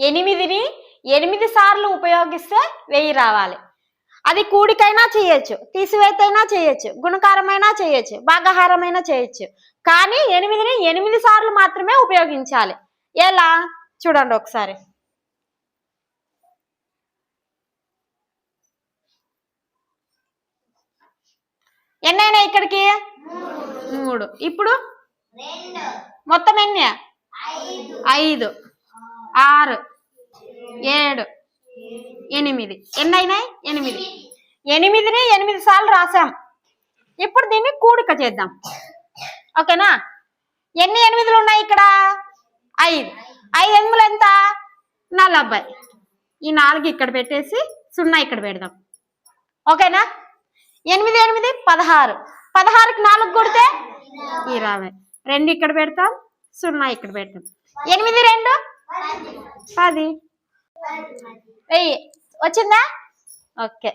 ఎనిమిదిని ఎనిమిది సార్లు ఉపయోగిస్తే వెయ్యి రావాలి. అది కూడికైనా చేయొచ్చు తీసివేతైనా చేయొచ్చు గుణకారమైనా చేయొచ్చు భాగహారమైనా చేయొచ్చు. కానీ ఎనిమిదిని ఎనిమిది సార్లు మాత్రమే ఉపయోగించాలి. ఎలా? చూడండి ఒకసారి. ఎన్నైనా ఇక్కడికి? మూడు. ఇప్పుడు? మొత్తం ఎన్ని ఐదు. ఆరు. ఏడు. ఎనిమిది. ఎన్ని అయినాయి ఎనిమిది. ఎనిమిదిని ఎనిమిది సార్లు రాసాం ఇప్పుడు దీన్ని కూడిక చేద్దాం. ఓకేనా? ఎన్ని ఎనిమిదిలు ఉన్నాయి ఇక్కడ? ఐదు. ఐదు ఎనిమిది ఎంత? నలభై. ఈ నాలుగు ఇక్కడ పెట్టేసి సున్నా ఇక్కడ పెడదాం. ఓకేనా? ఎనిమిది ఎనిమిది పదహారు. పదహారుకి నాలుగు కొడితే ఇరవై. రెండు ఇక్కడ పెడతాం సున్నా ఇక్కడ పెడతాం. ఎనిమిది రెండు? పది. వెయ్యి వచ్చిందా? ఓకే.